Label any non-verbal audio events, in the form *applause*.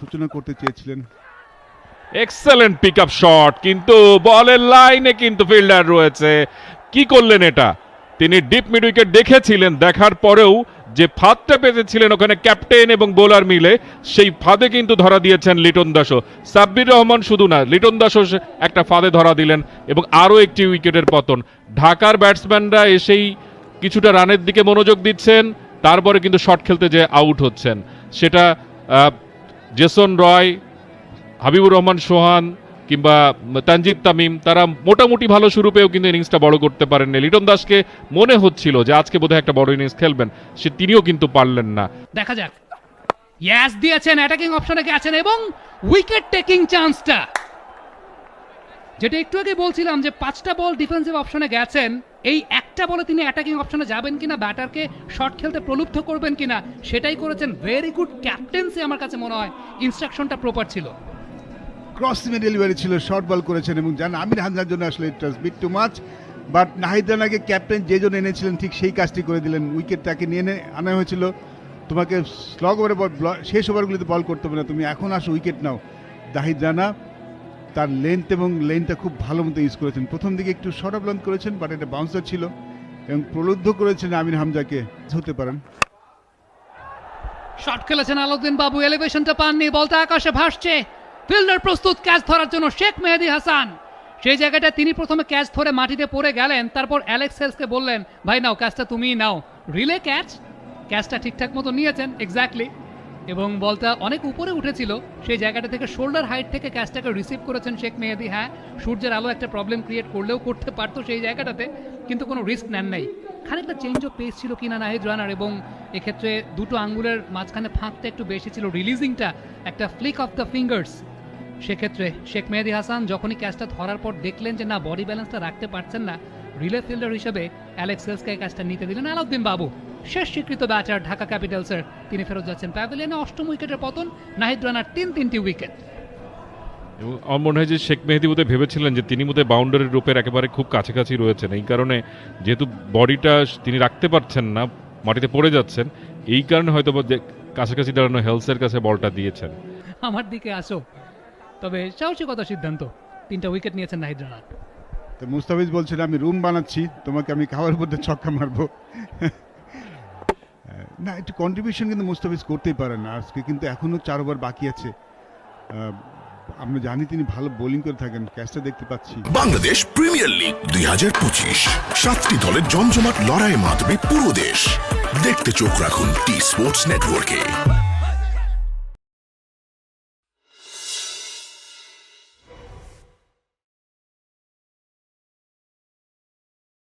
সূচনা করতে চেয়েছিলেন। এক্সেলেন্ট পিক আপ শট কিন্তু বলের লাইনে কিন্তু ফিল্ডার রয়েছে। কি করলেন এটা? তিনি ডিপ মিড উইকেট দেখেছিলেন, দেখার পরেও যে ফাঁদটা পেতেছিলেন ওখানে ক্যাপ্টেন এবং বোলার মিলে, সেই ফাঁদে কিন্তু ধরা দিয়েছেন লিটন দাসও। সাব্বির রহমান শুধু না, লিটন দাসও একটা ফাঁদে ধরা দিলেন এবং আরও একটি উইকেটের পতন। ঢাকার ব্যাটসম্যানরা এসেই কিছুটা রানের দিকে মনোযোগ দিচ্ছেন, তারপরে কিন্তু শট খেলতে যে আউট হচ্ছেন। সেটা জেসন রয়, হাবিবুর রহমান সোহান কিংবা তানজিদ তামিম, তারা মোটামুটি ভালো শুরু পেয়েও কিন্তু ইনিংসটা বড় করতে পারেননি। লিটন দাসকে মনে হচ্ছিল যে আজকে বোধহয় একটা বড় ইনিংস খেলবেন, সে তিনিও কিন্তু পারলেন না। দেখা যাক। ইয়াস দিয়েছেন অ্যাটাকিং অপশনে গেছেন এবং উইকেট টেকিং চান্সটা যেটা একটু আগে বলছিলাম যে পাঁচটা বল ডিফেন্সিভ অপশনে গেছেন, এই একটা বলে তিনি অ্যাটাকিং অপশনে যাবেন কিনা ব্যাটারকে শট খেলতে প্রলুব্ধ করবেন কিনা, সেটাই করেছেন ভেরি গুড ক্যাপ্টেন্সি আমার কাছে মনে হয় ইনস্ট্রাকশনটা প্রপার ছিল। ক্রস সিমে ডেলিভারি ছিল শর্ট বল করেছেন এবং জান আমির হামজার জন্য আসলে it bit too much but Nahid রানাকে ক্যাপ্টেন যে জন্য এনেছিলেন, ঠিক সেই কাজটি করে দিলেন উইকেট তাকে নিয়ে এনে আনা হয়েছিল। তোমাকে স্লগ ওভারে শেষ ওভারগুলিতে বল করতে হবে না, তুমি এখন আসো উইকেট নাও। দাহিদ রানা তার লেন্থ এবং লেনটা খুব ভালো মতো ইউজ করেছেন। প্রথম দিকে একটু শর্ট অফ লেন্থ করেছেন বাট এটা বাউন্সার ছিল এবং প্রলুব্ধ করেছেন আমির হামজাকে। হতে পারেন। শট খেলেছেন আলাউদ্দিন বাবু এলিভেশনটা পাননি, বলটা আকাশে ভাসছে। ফিল্ডার প্রস্তুত ক্যাচ ধরার জন্য শেখ মেহেদি হাসান। সেই জায়গাটা তিনি প্রথমে ক্যাচ ধরে মাটিতে পড়ে গেলেন, তারপর অ্যালেক্স হেলসকে বললেন, ভাই নাও ক্যাচটা তুমিই নাও। রিলে ক্যাচ ক্যাচটা ঠিকঠাক মতো নিয়েছেন এক্স্যাক্টলি এবং বলটা অনেক উপরে উঠেছিল। সেই জায়গাটা থেকে শোল্ডার হাইট থেকে ক্যাচটাকে রিসিভ করেছেন শেখ মেহেদি। হ্যাঁ সূর্যের আলো একটা প্রবলেম ক্রিয়েট করলেও করতে পারতো সেই জায়গাটাতে, কিন্তু কোনো রিস্ক নেন নাই। খানিকটা চেঞ্জ অফ পেস ছিল কিনা নাহিদ রানার এবং এক্ষেত্রে দুটো আঙ্গুলের মাঝখানে ফাঁকটা একটু বেশি ছিল। রিলিজিংটা একটা ফ্লিক অফ দ্য ফিঙ্গার্স সেক্ষেত্রে শেখ মেহেদি হাসান যখনই ক্যাচটা ধরার পর দেখলেন যে না বডি ব্যালেন্সটা রাখতে পারছেন না রিলে ফিল্ডার হিসেবে অ্যালেক্স সেলসকে ক্যাচটা নিতে দিলেন আলাউদ্দিন বাবু। শেষ স্বীকৃত ব্যাটার ঢাকা ক্যাপিটালসের। তিনি ফেরত যাচ্ছেন প্যাভিলিয়নে অষ্টম উইকেটের পতন নাহিদ রানার তিন তিনটি উইকেট। এবং আমার মনে হয় যে শেখ মেহেদি বোধহয় ভেবেছিলেন যে তিনি বোধহয় বাউন্ডারির রূপের একেবারে খুব কাছাকাছি রয়েছেন। এই কারণে যেহেতু বডিটা তিনি রাখতে পারছেন না মাটিতে পড়ে যাচ্ছেন এই কারণে হয়তো কাছাকাছি দাঁড়ানো হেলসের কাছে বলটা দিয়েছেন। আমার দিকে আসো। তবে সাহসিকতা সিদ্ধান্ত। তিনটা উইকেট নিয়েছেন নাহিদ রানা তো মুস্তাফিজ বলছেন আমি রুম বানাচ্ছি, তোমাকে আমি খাওয়ার মধ্যে ছক্কা মারবো। *laughs* না, একটু কন্ট্রিবিউশন কিন্তু মুস্তাফিজ করতেই পারেন না। আজকে কিন্তু এখনও চার ওভার বাকি আছে। আমরা জানি তিনি ভালো বোলিং করে থাকেন ক্যাচটা দেখতে পাচ্ছি। বাংলাদেশ প্রিমিয়ার লিগ দুই হাজার পঁচিশ, সাতটি দলের জমজমাট লড়াইয়ে মাতবে পুরো দেশ। দেখতে চোখ রাখুন টি স্পোর্টস নেটওয়ার্কে